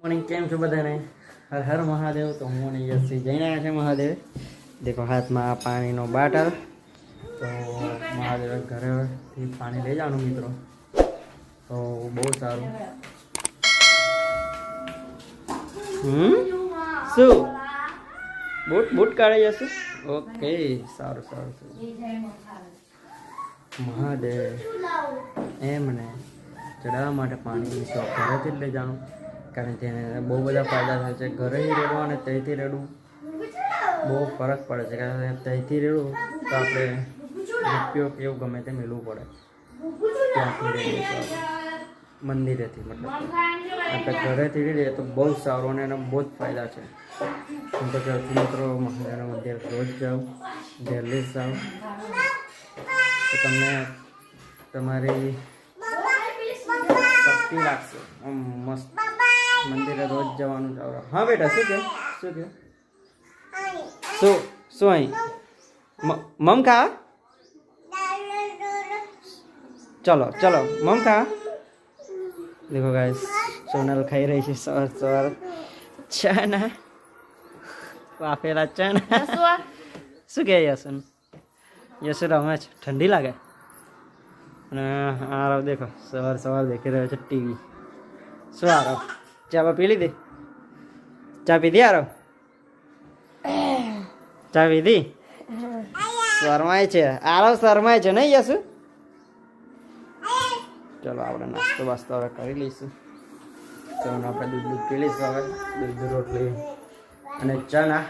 Morning કેમ છો બધાને? હર હર મહાદેવ. તો હું અને યશી જઈને આવ્યા છે મહાદેવ. દેખો, હાથમાં પાણીનો બાટલ. તો મહાદેવ ઘરેથી પાણી લઈ જવાનું મિત્રો. તો બહુ સારું. હમ? શું? બૂટ બૂટ કાઢી જશે ઓકે, સારું સારું સારું. મહાદેવ, એમને ચડાવવા માટે પાણી ઘરેથી જ લઈ જવાનું. કારણ કે બહુ બધા ફાયદા થાય છે. ઘરેથી રેડવું અને ત્યાંથી રેડવું બહુ ફરક પડે છે. કારણ કે ત્યાંથી રેડવું તો આપણે ઉપયોગ એવું ગમે તે મેળવું પડે. ત્યાંથી રેડીએ તો મંદિરેથી મતલબ આપણે ઘરેથી રેડીએ તો બહુ સારું અને એના બહુ જ ફાયદા છે. હું તો છું મિત્રો મહાદેવના મંદિર રોજ જાઉં જ જાઉં. તો તમને તમારી શક્તિ લાગશે. આમ મસ્ત. મંદિરે રોજ જવાનું ચાલો હા બેટા શું કે? શું કે? શું શું અહીં? મ- મમ ખા? ચલો ચલો મમ ખા? દેખો ગાઈસ સોનલ ખાઈ રહી છે સવાર સવાર. ચણા વાફેલા ચણા. શું કહે યસન? યસુ રમે છે ઠંડી લાગે? અને આરવ દેખો સવાર સવાર દેખી રહ્યો છે ટીવી. શું આરવ ચા પી લીધી ચા પીધી આરો ચા પીધી શરમાય છે આરવ શરમાય છે નહીં યસુ ચલો આપણે નાસ્તો બાસ્તો હવે કરી લઈશું તો આપણે દૂધ દૂધ પી લઈશું હવે દૂધ રોટલી અને ચણા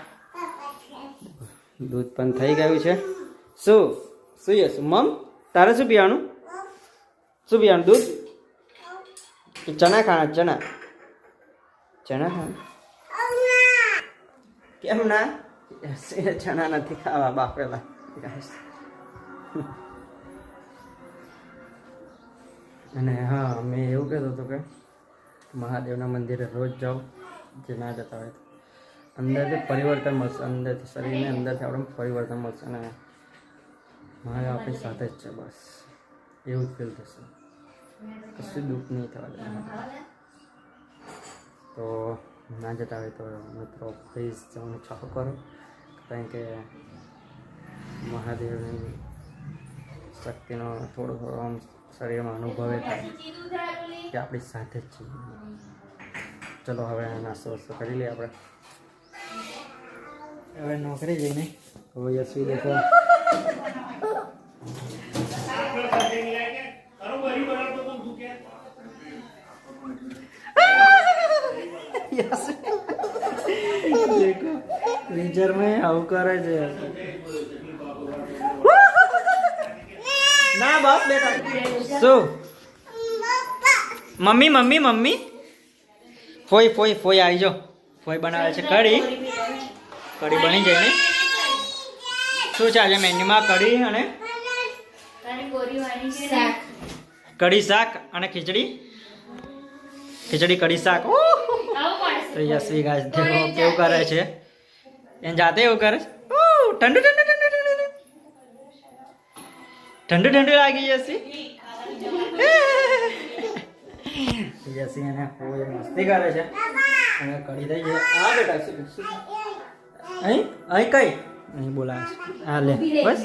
દૂધ પણ થઈ ગયું છે શું શું યસુ મમ તારે શું પીવાનું શું પીવાનું દૂધ ચણા ખાણા ચણા ચણા કેમ ના ચણા નથી ખાવા બાપેલા અને હા મેં એવું કહેતો હતો કે મહાદેવના મંદિરે રોજ જાઓ જે ના જતા હોય અંદરથી પરિવર્તન મળશે અંદરથી શરીરને અંદરથી આપણે પરિવર્તન મળશે અને મહાદેવ આપણી સાથે જ છે બસ. એવું જ ફીલ થશે. કશું દુઃખ નહીં થવા દેવાનું. તો ના જતા હોય તો મિત્રો પ્લીઝ જવાનું ચાલુ કરો. કારણ કે મહાદેવની શક્તિનો થોડો થોડો આમ શરીરમાં અનુભવે થાય કે આપણી સાથે જ છે ચલો હવે નાસ્તો વાસ્તો કરી લઈએ આપણે. હવે નોકરી જઈને. હવે યશવી દેખો. પિક્ચર में આવું કરે છે. ના બાપ બેટા શું? Mummy mummy mummy? ફોઈ ફોઈ ફોઈ આવી જો. ફોઈ બનાવે છે કઢી. કઢી બની જાય ને. શું છે આજે મેન્યુમાં કઢી અને કઢી શાક અને ખીચડી? ખીચડી કઢી શાક. ઓહ! તો યશવી ગાય દેખો કેવું કરે છે. એને જાતે એવું કરે છે? ઓહ! ઠંડુ ઠંડુ ઠંડુ ઠંડુ ઠંડુ. ઠંડુ લાગી જશે યશવી એને ફૂલ મસ્તી કરે છે. અને કઢી થઈ ગઈ. હા બેટા શું શું અહીં? અહીં કઈ? અહીં બોલાવે છે. હા લે. બસ.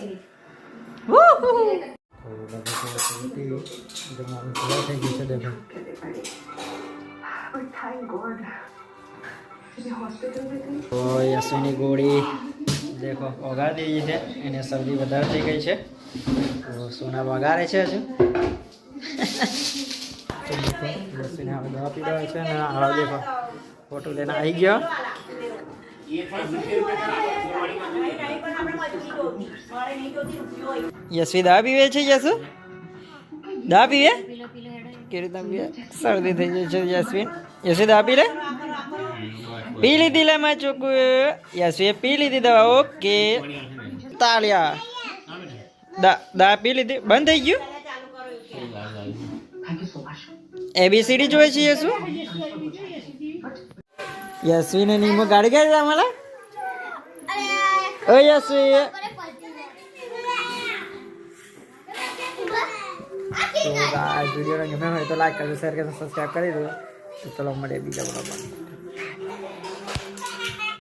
જમવાનું થઈ ગયું છે દેખો તો યશુની ગોળી, દેખો વગાડી દીધી છે. એને શરદી વધારે થઈ ગઈ છે. તો સોના વગાડે છે હજુ. યશુને હવે દવા પીવડાવે છે અને આળો દેખો, ફોટો લઈને આવી ગયો. યશવી દવા પીવે છે, યશુ? દવા પીવે? કેવી રીતના શરદી થઈ જાય છે, યશવી. યશવી દવા પી લે? pilih dilema cukup ya saya pilih tidak oke talia da da pilih di bandai yuk ABCD juga sih Yesu. Yesu ini nih mau gari gari sama lah. Oh ya Tuh Jadi video yang gimana itu like, kalau share, kalau subscribe kali itu. Itu lomba dia bisa berapa.